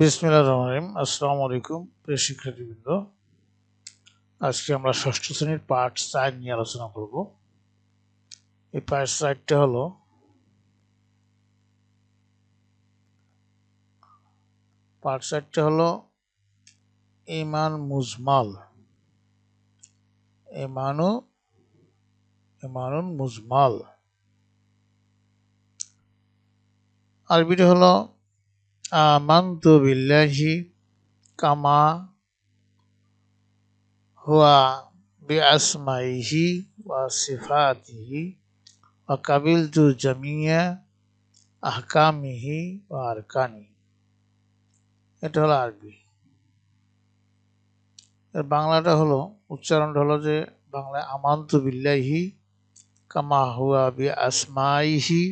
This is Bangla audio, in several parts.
বিসমিল্লাহ রহমান রহিম। আসসালামু আলাইকুম প্রিয় শিক্ষার্থীবৃন্দ। আজকে আমরা ষষ্ঠ শ্রেণির পার্ট সাইড নিয়ে আলোচনা করব। এই পার্ট সাইডটা হলো পার্ট সাইডটা হলো, ইমান মুজমাল। ইমানু, ইমানুন মুজমাল। আরবিটা হলো আমান্তু বিল্লাহি কামা হুয়া বিআসমাইহি ওয়া সিফাতিহি ওয়া কাবিলতু জামিয়া আহকামিহি ওয়া আরকানি এটা হলো আরবি। এর বাংলাটা হলো, উচ্চারণটা হলো যে বাংলায় আমান্তু বিল্লাহি কামা হুয়া বি আসমাইহি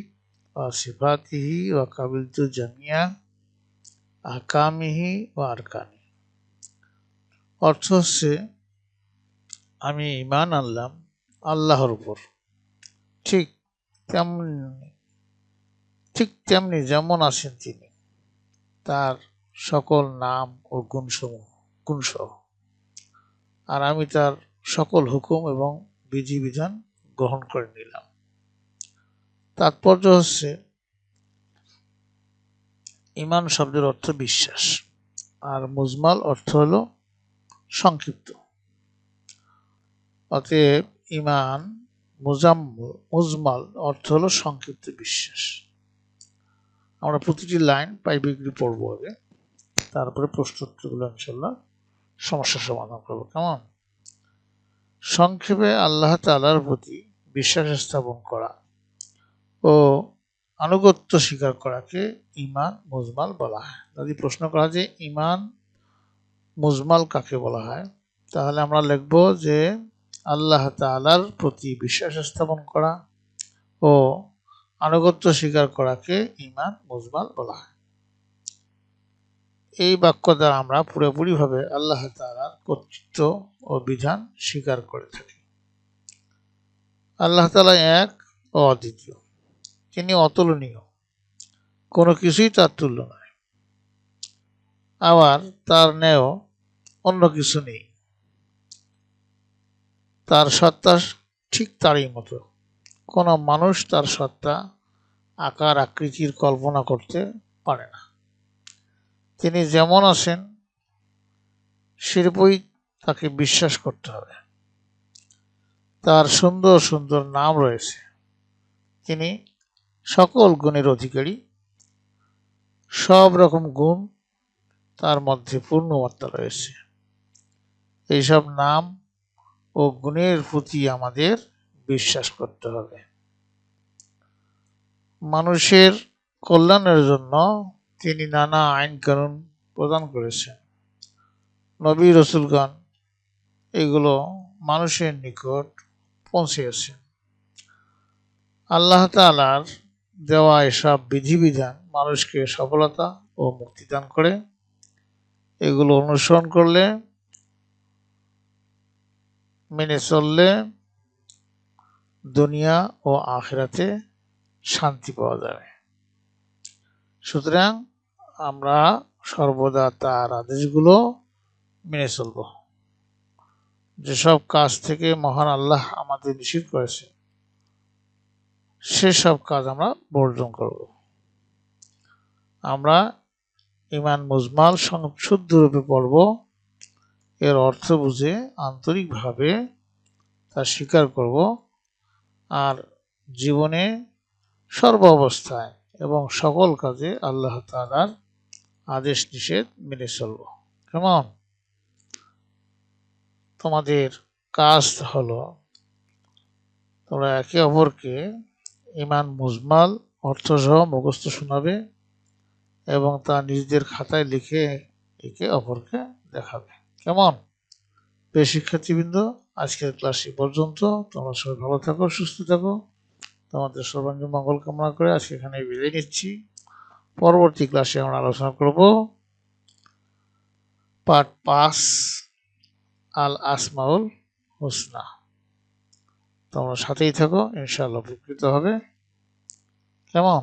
ওয়া সিফাতিহি ওয়া কাবিলতু জামিয়া আকামিহি ও আরকানি। অর্থ হচ্ছে, আমি ইমান আনলাম আল্লাহর উপর। ঠিক তেমনি ঠিক তেমনি যেমন আছেন তিনি, তার সকল নাম ও গুণসমূহ, গুণসহ। আর আমি তার সকল হুকুম এবং বিধিবিধান গ্রহণ করে নিলাম। তাৎপর্য হচ্ছে ইমান শব্দের অর্থ বিশ্বাস। আর মুজমাল অর্থ হল সংক্ষিপ্ত। অতএব ইমান মুজাম মুজমাল অর্থ হলো সংক্ষিপ্ত বিশ্বাস। আমরা প্রতিটি লাইন পাইবিকলি পড়ব আগে। তারপরে প্রশ্নোত্তরগুলো ইনশাল্লাহ সমস্যার সমাধান করব। কেমন? সংক্ষেপে আল্লাহ তালার প্রতি বিশ্বাস স্থাপন করা ও আনুগত্য স্বীকার করাকে ইমান মুজমাল বলা হয়। যদি প্রশ্ন করা যে ইমান মুজমাল কাকে বলা হয়? তাহলে আমরা লিখব যে আল্লাহ তালার প্রতি বিশ্বাস স্থাপন করা ও আনুগত্য স্বীকার করাকে ইমান মুজমাল বলা হয়। এই বাক্য দ্বারা আমরা পুরোপুরিভাবে আল্লাহ তালার কর্তৃত্ব ও বিধান স্বীকার করে থাকি। আল্লাহ তালা এক ও অদ্বিতীয়। তিনি অতুলনীয়। কোনো কিছুই তার তুল্য নয়। আবার তার ন্যায় অন্য কিছু নেই। তার সত্তা ঠিক তারই মতো। কোনো মানুষ তার সত্তা, আকার, আকৃতির কল্পনা করতে পারে না। তিনি যেমন আছেন সেরূপই তাকে বিশ্বাস করতে হবে। তার সুন্দর সুন্দর নাম রয়েছে। তিনি সকল গুণের অধিকারী। সব রকম গুণ তার মধ্যে পূর্ণমাত্রা রয়েছে। এইসব নাম ও গুণের প্রতি আমাদের বিশ্বাস করতে হবে। মানুষের কল্যাণের জন্য তিনি নানা আইন কানুন প্রদান করেছেন। নবী রসুলগণ এগুলো মানুষের নিকট পৌঁছেছেন আল্লাহ তালার দেওয়া এসব বিধিবিধান মানুষকে সফলতা ও মুক্তি দান করে। এগুলো অনুসরণ করলে, মেনে চললে দুনিয়া ও আখেরাতে শান্তি পাওয়া যাবে। সুতরাং আমরা সর্বদা তার আদেশগুলো মেনে চলব। যেসব কাজ থেকে মহান আল্লাহ আমাদের নিষেধ করেছে সেসব কাজ আমরা বর্জন করব। আমরা ইমান মুজমাল শুদ্ধ রূপে পড়ব। এর অর্থ বুঝে আন্তরিকভাবে তা স্বীকার করব। আর জীবনে সর্ব অবস্থায় এবং সকল কাজে আল্লাহ তালার আদেশ নিষেধ মেনে চলব। কেমন তোমাদের কাজ হলো তোমরা একে অপরকে ইমান মুজমাল, অর্থসহ মুখস্থ শোনাবে এবং তা নিজেদের খাতায় লিখে একে অপরকে দেখাবে। কেমন? প্রিয় শিক্ষার্থীবৃন্দ, আজকের ক্লাস এই পর্যন্ত। তোমরা সবাই ভালো থাকো, সুস্থ থাকো। তোমাদের সর্বাঙ্গীন মঙ্গল কামনা করে আজকে এখানে বিদায় নিচ্ছি। পরবর্তী ক্লাসে আমরা আলোচনা করব পাঠ পাঁচ আল আসমাউল হুসনা তোমরা সাথেই থাকো ইনশাআল্লাহ উপকৃত হবে কেমন?